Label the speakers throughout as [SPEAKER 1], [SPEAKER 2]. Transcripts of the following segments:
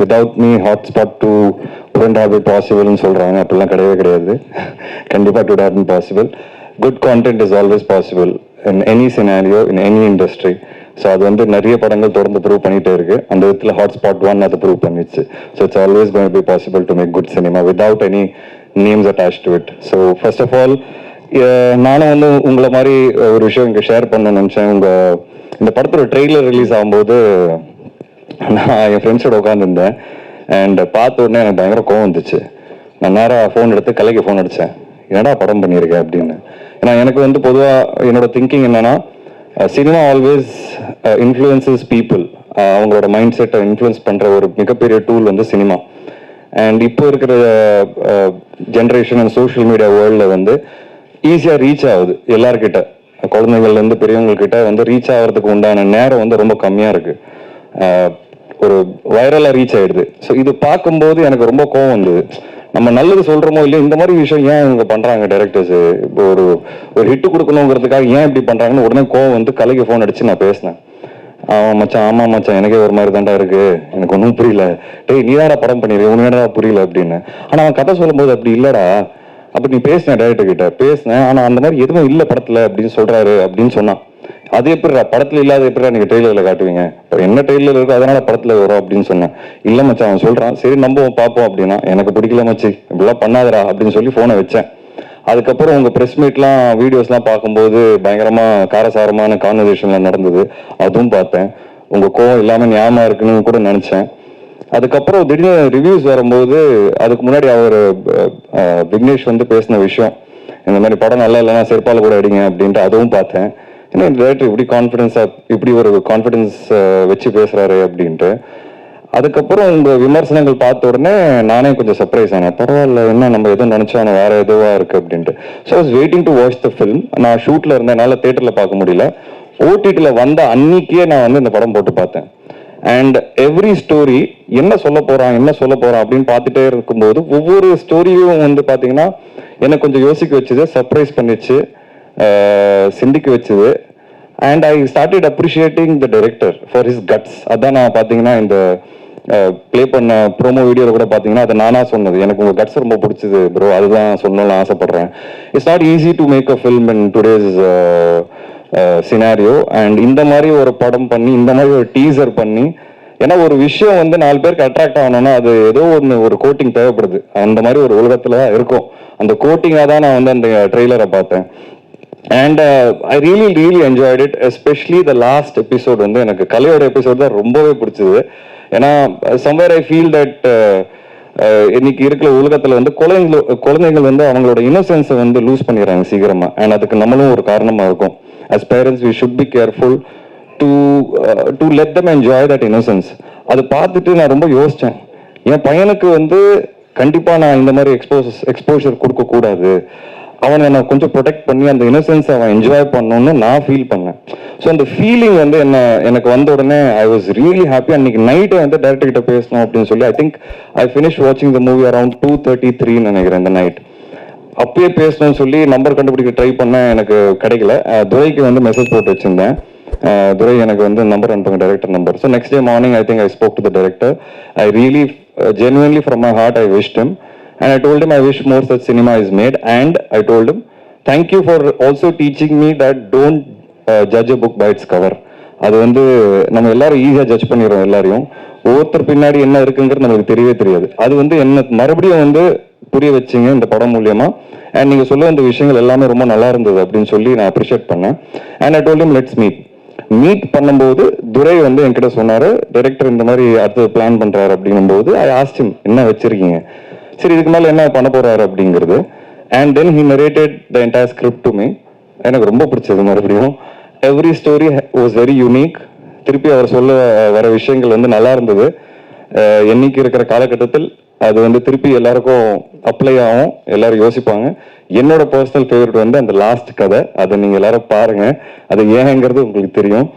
[SPEAKER 1] Without me hotspot to wouldn't have it பாசிபிள்னு சொல்கிறாங்க அப்படிலாம் கிடையவே கிடையாது. கண்டிப்பாக to have possible good content is always possible in any scenario in any industry so அது வந்து நிறைய படங்கள் தொடர்ந்து ப்ரூவ் பண்ணிகிட்டே இருக்கு. அந்த விதத்தில் ஹாட்ஸ்பாட் ஒன் அதை ப்ரூவ் பண்ணிச்சு. So it's always going be possible to make good cinema without any names attach to it so first of all நானும் வந்து உங்களை மாதிரி ஒரு விஷயம் இங்கே ஷேர் பண்ண நினச்சேன். உங்கள் இந்த படத்தோட ட்ரெய்லர் ரிலீஸ் ஆகும்போது நான் என் ஃப்ரெண்ட்ஸோட உட்காந்துருந்தேன் அண்ட் பார்த்த உடனே எனக்கு பயங்கர கோவம் வந்துச்சு. நான் நேராக ஃபோன் எடுத்து கலைக்கு ஃபோன் அடித்தேன் என்னடா படம் பண்ணியிருக்கேன் அப்படின்னு. ஏன்னா எனக்கு வந்து பொதுவாக என்னோட திங்கிங் என்னென்னா சினிமா ஆல்வேஸ் இன்ஃப்ளூயன்சஸ் பீப்புள் அவங்களோட மைண்ட் செட்டை இன்ஃப்ளூயன்ஸ் பண்ணுற ஒரு மிகப்பெரிய டூல் வந்து சினிமா அண்ட் இப்போ இருக்கிற ஜென்ரேஷன் அண்ட் சோஷியல் மீடியா வேர்ல்டில் வந்து ஈஸியாக ரீச் ஆகுது எல்லார்கிட்ட. குழந்தைங்கள்லேருந்து பெரியவங்கக்கிட்ட வந்து ரீச் ஆகிறதுக்கு உண்டான நேரம் வந்து ரொம்ப கம்மியாக இருக்குது ஒரு வைரலாக ரீச் ஆயிடுது. ஸோ இது பார்க்கும்போது எனக்கு ரொம்ப கோவம் வந்தது. நம்ம நல்லது சொல்கிறோமோ இல்லையோ இந்த மாதிரி விஷயம் ஏன் இவங்க பண்ணுறாங்க டேரக்டர்ஸ் இப்போ ஒரு ஒரு ஹிட் கொடுக்கணுங்கிறதுக்காக ஏன் இப்படி பண்ணுறாங்கன்னு உடனே கோவம் வந்து கலைக்கு ஃபோன் அடிச்சு நான் பேசினேன். ஆமாம் மச்சான் ஆமாம் மச்சான் எனக்கே ஒரு மாதிரி தாண்டா இருக்கு. எனக்கு ஒன்றும் புரியல. டேய் நீ தானடா படம் பண்ணிருக்க? உனக்கு புரியல அப்படின்னு. ஆனால் அவன் கதை சொல்லும்போது அப்படி இல்லடா. அப்படி நீ பேசினேன் டேரக்டர் கிட்ட. பேசினேன். ஆனால் அந்த மாதிரி எதுவும் இல்லை படத்தில் அப்படின்னு சொல்கிறாரு அப்படின்னு சொன்னான். அது எப்படிடா? படத்துல இல்லாத எப்படிடா நீங்க ட்ரெயிலர்ல காட்டுவீங்க? என்ன ட்ரெயிலர் இருக்கோ அதனால படத்துல வரும் அப்படின்னு சொன்னேன். இல்ல மச்சான் அவன் சொல்றான் சரி நம்புவோம் பார்ப்போம் அப்படின்னா எனக்கு பிடிக்கல மச்சி இப்படிலாம் பண்ணாதடா அப்படின்னு சொல்லி போனை வச்சேன். அதுக்கப்புறம் உங்க பிரஸ் மீட்லாம் வீடியோஸ்லாம் பார்க்கும்போது பயங்கரமா காரசாரமான கான்வர்சேஷன்லாம் நடந்தது. அதுவும் பார்த்தேன். உங்க கோவம் இல்லாம ஞாபகம் இருக்குன்னு கூட நினைச்சேன். அதுக்கப்புறம் திடீர்னு ரிவ்யூஸ் வரும்போது அதுக்கு முன்னாடி அவர் விக்னேஷ் வந்து பேசின விஷயம் இந்த மாதிரி படம் நல்லா இல்லைன்னா செருப்பால் கூட அடிங்க அப்படின்ட்டு அதுவும் பார்த்தேன். ஏன்னா இந்த டேரக்டர் இப்படி கான்ஃபிடென்ஸாக இப்படி ஒரு கான்ஃபிடென்ஸ் வச்சு பேசுகிறாரு அப்படின்ட்டு. அதுக்கப்புறம் இந்த விமர்சனங்கள் பார்த்த உடனே நானே கொஞ்சம் சர்ப்ரைஸ் ஆனேன். பரவாயில்ல என்ன நம்ம எதுவும் நினச்சோம் வேற எதுவாக இருக்குது அப்படின்ட்டு. So was waiting to watch the film நான் ஷூட்டில் இருந்தனால தேட்டரில் பார்க்க முடியல. ஓடிடியில் வந்த அன்னைக்கே நான் வந்து இந்த படம் போட்டு பார்த்தேன். அண்ட் எவ்ரி ஸ்டோரி என்ன சொல்ல போறான் என்ன சொல்ல போறான் அப்படின்னு பார்த்துட்டே இருக்கும்போது ஒவ்வொரு ஸ்டோரியும் வந்து பார்த்தீங்கன்னா என்னை கொஞ்சம் யோசிக்க வச்சது சர்ப்ரைஸ் பண்ணிச்சு சிந்திக்க வச்சது. And I started appreciating the director for his guts அதான் நான் பார்த்தீங்கன்னா இந்த ப்ளே பண்ண ப்ரோமோ வீடியோவில் கூட பார்த்தீங்கன்னா அதை நானாக சொன்னது. எனக்கு உங்கள் கட்ஸ் ரொம்ப பிடிச்சது ப்ரோ அதுதான் சொல்லணும்னு ஆசைப்பட்றேன். It's not easy to make a film in today's scenario and இந்த மாதிரி ஒரு படம் பண்ணி இந்த மாதிரி ஒரு டீசர் பண்ணி ஏன்னா ஒரு விஷயம் வந்து நாலு பேருக்கு அட்ராக்ட் ஆகணும்னா அது ஏதோ ஒன்று ஒரு கோட்டிங் தேவைப்படுது. அந்த மாதிரி ஒரு உலகத்தில் தான் இருக்கும். அந்த கோட்டிங்காக தான் நான் வந்து அந்த ட்ரெய்லரை பார்த்தேன். And I really really enjoyed it especially the last episode வந்து எனக்கு கலையோட எபிசோட் தான் ரொம்பவே பிடிச்சது. ஏன்னா சம்வேர் ஐ ஃபீல் தட் இன்னைக்கு இருக்கிற உலகத்துல வந்து குழந்தைகள் குழந்தைகள் வந்து அவங்களோட இன்னசென்ஸை வந்து லூஸ் பண்ணிடுறாங்க சீக்கிரமா. அண்ட் அதுக்கு நம்மளும் ஒரு காரணமா இருக்கும். As parents we should be careful to to let them enjoy that innocence அது பார்த்துட்டு நான் ரொம்ப யோசிச்சேன். என் பையனுக்கு வந்து கண்டிப்பாக நான் இந்த மாதிரி எக்ஸ்போசஸ் எக்ஸ்போஷர் கொடுக்கக்கூடாது. அவனை நான் கொஞ்சம் ப்ரொடெக்ட் பண்ணி அந்த இன்னசென்ஸ் அவன் என்ஜாய் பண்ணணும்னு நான் ஃபீல் பண்ணேன். ஸோ அந்த ஃபீலிங் வந்து என்ன எனக்கு வந்த உடனே ஐ வாஸ் ரியலி ஹாப்பி அன்னைக்கு நைட்டே வந்து டேரக்டர் கிட்ட பேசணும் அப்படின்னு சொல்லி ஐ திங்க் ஐ ஃபினிஷ் வாட்சிங் the movie around two thirty த்ரீன்னு நினைக்கிறேன் இந்த நைட் அப்பயே பேசணும்னு சொல்லி நம்பர் கண்டுபிடிக்க ட்ரை பண்ணேன் எனக்கு கிடைக்கல. துரைக்கு வந்து மெசேஜ் போட்டு வச்சிருந்தேன். துரை எனக்கு வந்து நம்பர் அனுப்புங்க director number so next day morning I think I spoke to the director I really genuinely from my heart I wish him. And I told him I wish more such cinema is made. And I told him thank you for also teaching me that don't uh, judge a book by its cover. அது வந்து நம்ம எல்லாரும் ஈஸியாக judge பண்ணிடுறோம் எல்லாரையும். ஒவ்வொருத்தர் பின்னாடி என்ன இருக்குங்கிறது நமக்கு தெரியவே தெரியாது. அது வந்து என்ன மறுபடியும் வந்து புரிய வச்சீங்க இந்த படம் மூலியமா. அண்ட் நீங்கள் சொல்ல இந்த விஷயங்கள் எல்லாமே ரொம்ப நல்லா இருந்தது அப்படின்னு சொல்லி நான் அப்ரிஷியேட் பண்ணேன். And I told let's meet meet பண்ணும்போது துரை வந்து என்கிட்ட சொன்னார் டைரக்டர் இந்த மாதிரி அடுத்தது பிளான் பண்ணுறாரு அப்படிங்கும்போது ஐ ஆஸ்டிம் என்ன வச்சிருக்கீங்க? சரி இதுக்கு மேலே என்ன பண்ண போறாரு அப்படிங்கிறது. And then he narrated the entire script to me எனக்கு ரொம்ப பிடிச்சது மறுபடியும். Every story was very unique திருப்பி அவர் சொல்ல வர விஷயங்கள் வந்து நல்லா இருந்தது. என்னைக்கு இருக்கிற காலகட்டத்தில் அது வந்து திருப்பி எல்லாருக்கும் அப்ளை ஆகும். எல்லாரும் யோசிப்பாங்க. என்னோட பர்சனல் ஃபேவரட் வந்து அந்த லாஸ்ட் கதை. அதை நீங்கள் எல்லாரும் பாருங்க. அது ஏங்கிறது உங்களுக்கு தெரியும்.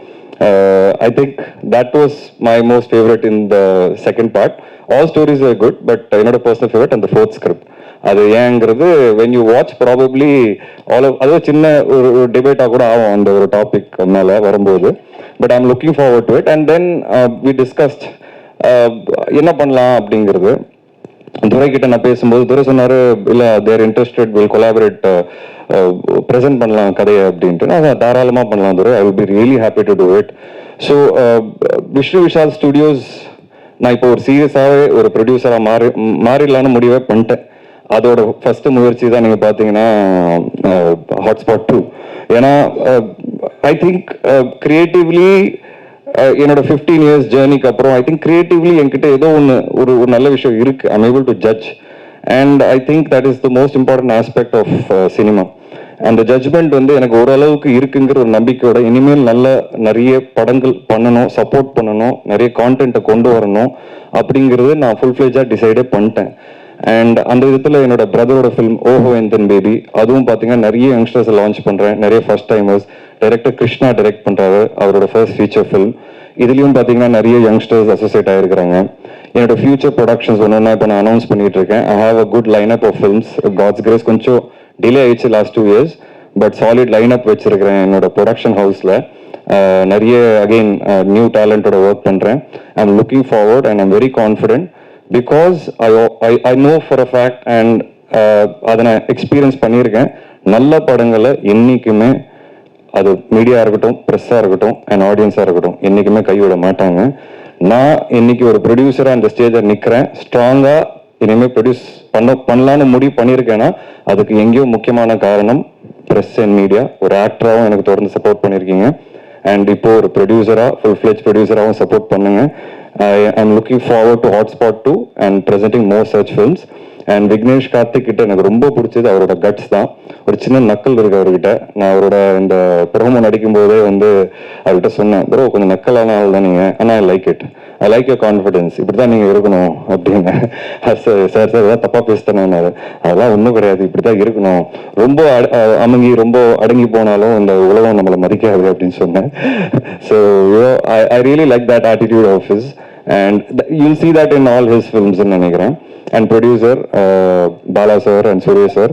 [SPEAKER 1] I think that was my most favourite in the second part all stories are good but என்னோட பர்சனல் ஃபேவரட் அந்த ஃபோர்த் ஸ்கிரிப்ட் அது ஏங்கிறது when you watch probably all அது சின்ன ஒரு டிபேட்டாக கூட ஆகும் அந்த ஒரு டாபிக் மேலே வரும்போது. But I'm looking forward to it and then we discussed என்ன பண்ணலாம் அப்படிங்கிறது. துரை கிட்ட நான் பேசும்போது துரை சொன்னார் இல்லை there interested will collaborate present பண்ணலாம் கதையை அப்படின்ட்டு நான் தாராளமாக பண்ணலாம் Durai I will be really happy to do it so Vishnu Vishal studios நான் இப்போ ஒரு சீரியஸாகவே ஒரு ப்ரொடியூசராக மாறி மாறிடலான்னு முடிவே பண்ணிட்டேன். அதோட ஃபஸ்ட்டு முயற்சி தான் நீங்கள் பார்த்தீங்கன்னா ஹாட்ஸ்பாட் டூ ஏன்னா ஐ திங்க் கிரியேட்டிவ்லி என்னோட ஃபிஃப்டீன் இயர்ஸ் ஜேர்னிக்கு அப்புறம் ஐ திங்க் கிரியேட்டிவ்லி என்கிட்ட ஏதோ ஒன்று ஒரு ஒரு நல்ல விஷயம் இருக்குது I'm able to judge and I think that is the most important aspect of cinema அந்த ஜட்ஜ்மெண்ட் வந்து எனக்கு ஓரளவுக்கு இருக்குங்கிற ஒரு நம்பிக்கையோட இனிமேல் நல்ல நிறைய படங்கள் பண்ணணும் சப்போர்ட் பண்ணணும் நிறைய கான்டென்ட்டை கொண்டு வரணும் அப்படிங்கிறது நான் ஃபுல் ஃபிளேஜாக டிசைடே பண்ணிட்டேன். அண்ட் அந்த விதத்தில் என்னோட பிரதரோட ஃபிலிம் ஓஹோ எந்தன் பேபி அதுவும் பார்த்தீங்கன்னா நிறைய யங்ஸ்டர்ஸை லான்ச் பண்ணுறேன் நிறைய first timers director Krishna direct பண்ணுறாரு அவரோட ஃபர்ஸ்ட் ஃபீச்சர் ஃபிலிம் இதுலேயும் பார்த்தீங்கன்னா நிறைய யங்ஸ்டர்ஸ் அசோசியேட் ஆகிருக்கிறாங்க என்னோட ஃபியூச்சர் ப்ரொடக்ஷன்ஸ் ஒன்று ஒன்றா இப்போ நான் அனௌன்ஸ் பண்ணிட்டு இருக்கேன். I have a good line up of films god's grace கொஞ்சம் டிலே ஆயிடுச்சு last two years but solid line up வச்சிருக்கிறேன் என்னோட ப்ரொடக்ஷன் ஹவுஸில் நிறைய அகெயின் நியூ டேலண்டோட ஒர்க் பண்ணுறேன் I am looking forward and I'm very confident because I I I know for a fact and அதை நான் எக்ஸ்பீரியன்ஸ் பண்ணியிருக்கேன். நல்ல படங்களை என்றைக்குமே அது மீடியா இருக்கட்டும் ப்ரெஸ்ஸாக இருக்கட்டும் அண்ட் ஆடியன்ஸாக இருக்கட்டும் என்றைக்குமே கைவிட மாட்டாங்க. நான் இன்னைக்கு ஒரு ப்ரொடியூசராக அந்த ஸ்டேஜில் நிற்கிறேன் ஸ்ட்ராங்காக இனிமேல் ப்ரொடியூஸ் பண்ண பண்ணலான்னு முடிவு பண்ணியிருக்கேன்னா அதுக்கு எங்கேயோ முக்கியமான காரணம் ப்ரெஸ் அண்ட் மீடியா ஒரு ஆக்டராகவும் எனக்கு தொடர்ந்து சப்போர்ட் பண்ணியிருக்கீங்க. அண்ட் இப்போ ஒரு ப்ரொடியூசராக ஃபுல் ஃபிளெஜ் ப்ரொடியூசராகவும் சப்போர்ட் பண்ணுங்க. I I'm looking forward to hotspot two and presenting more search films and Vignesh Karthik கிட்ட எனக்கு ரொம்ப பிடிச்சது அவரோட கட்ஸ் தான். ஒரு சின்ன நக்கல் இருக்கு அவர்கிட்ட. நான் அவரோட இந்த ப்ரோமோ நடிக்கும் போதே வந்து அவர்கிட்ட சொன்னேன் ப்ரோ கொஞ்சம் நக்கலான ஆள் தான் நீங்க. ஆனால் I like it I like your confidence இப்படி தான் நீங்க இருக்கணும் அப்படின்னு. சார் சார் சார் ஏதாவது தப்பா பேசிட்டேன் அதெல்லாம் ஒன்றும் கிடையாது. இப்படி தான் இருக்கணும். ரொம்ப அமங்கி ரொம்ப அடங்கி போனாலும் இந்த உலகம் நம்மளை மதிக்காது அப்படின்னு சொன்னேன். So I I really like that attitude of his and you'll see that in all his films நினைக்கிறேன். And producer Bala sir and Suriya sir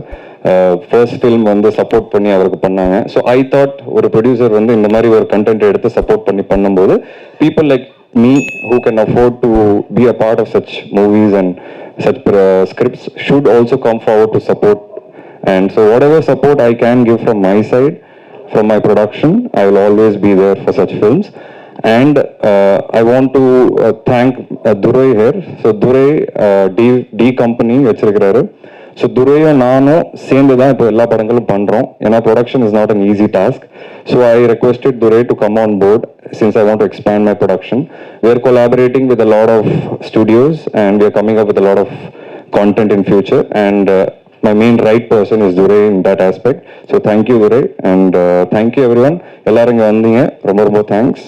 [SPEAKER 1] first film வந்து சப்போர்ட் பண்ணி அவருக்கு பண்ணாங்க. ஸோ ஐ தாட் ஒரு ப்ரொடியூசர் வந்து இந்த மாதிரி ஒரு கண்டென்ட் எடுத்து சப்போர்ட் பண்ணி பண்ணும்போது people like Me who can afford to be a part of such movies and such scripts should also come forward to support And so whatever support I can give from my side, from my production, I will always be there for such films. And uh, I want to uh, thank uh, Durai here. So Durai uh, D, D company வச்சிருக்கிறாரு so துரையும் நானும் சேர்ந்து தான் இப்போ எல்லா படங்களும் பண்ணுறோம் ஏன்னா production is not an easy task so I requested Durai to come on board since I want to expand my production we are collaborating with a lot of studios and we are coming up with a lot of content in future and my main right person is Durai in that aspect so thank you Durai and thank you everyone எல்லாரும் இங்கே வந்தீங்க ரொம்ப ரொம்ப thanks